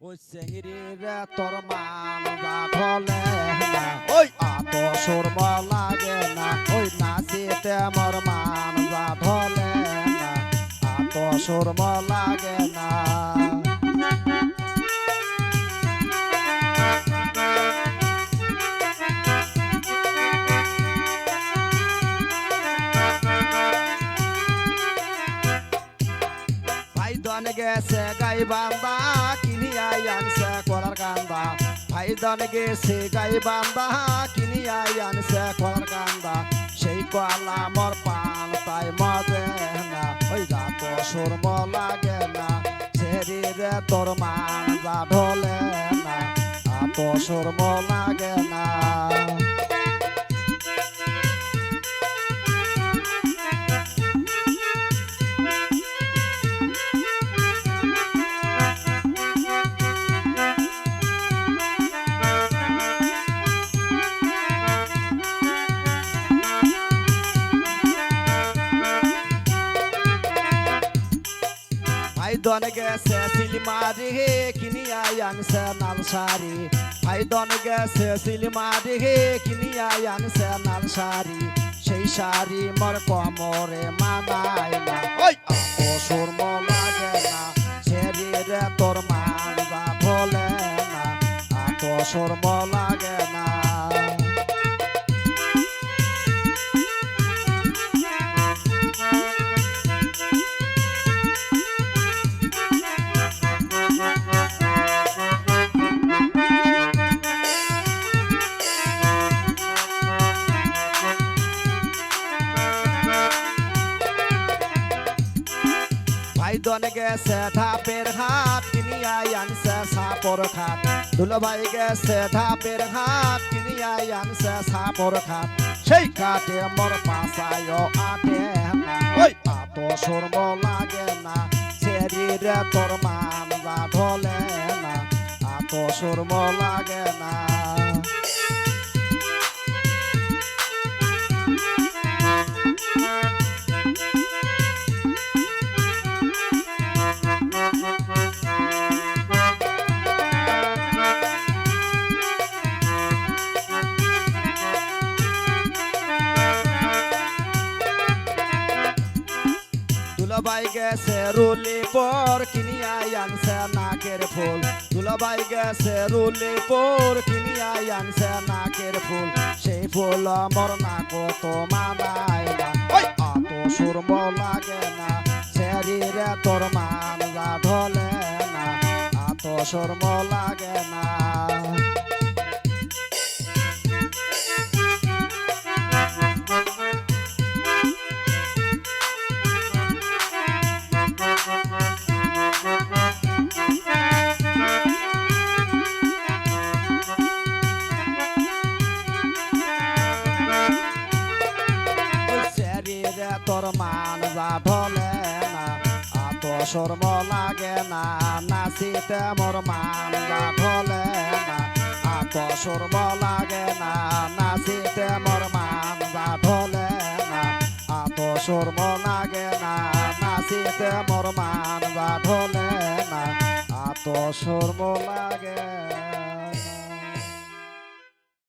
ওই সেহিরিরে তোর মান গাঠলে না। ওই! আত সুরম লাগে না। ওই নাচিতে মোর মান গাঠলে না। আত সুরম লাগে না। গেছে গাই বান্দা, কিনিয়া আনছে কলার কান্দা। ভাই দন গেছে গাই বান্দা, কিনিয়া আনছে কলার কান্দা। সেই কলা মোর পান তাই মদে না, ওই রাত সুরম লাগে না। শরীরে তোর মান যা ঢলে না, আত সুরম লাগে না। ভাই দন গেছে সিলমারি হে কিনিয়া আনছে নাল শাড়ি দন গেছে সিলমারি হে কিনিয়া আনছে নাল শাড়ি সেই শাড়ি মোর কমরে মানায় না ওই অসুর লাগে না শরীরে তোর মান যা ভোলে না আত লাগে না ভাই গেছে ধাপের হাত কিনিয়া আনছে সাপর খাট দুলো ভাই গেছে ধাপের হাত কিনিয়া আনছে সাপর খাট সেই কাটে মোর পাশায় আটে ওই পাত সর্ব লাগে না শরীরে তোর মান ঢলে না। আত সর্ব লাগে না। দুলাবাই গেছে রুলি পর কিনিয়া আনছে নাকের ফুল। দুলাবাই গেছে রুলি পর কিনিয়া আনছে নাকের ফুল। সেই ফুল মর নাক তো মানায় না। অত সুরম লাগে না শরীরে তোর মান ঢলে না। আত সুরম লাগে না। তোর মান যা ঢলে না আত শর্ম লাগে না। নাচিতে মোর মান যা ঢলে না আত শর্ম লাগে না। নাচিতে মোর মান যা ঢলে না আত শর্ম লাগে না। নাচিতে মোর মান যা ঢলে না আত শর্ম লাগে না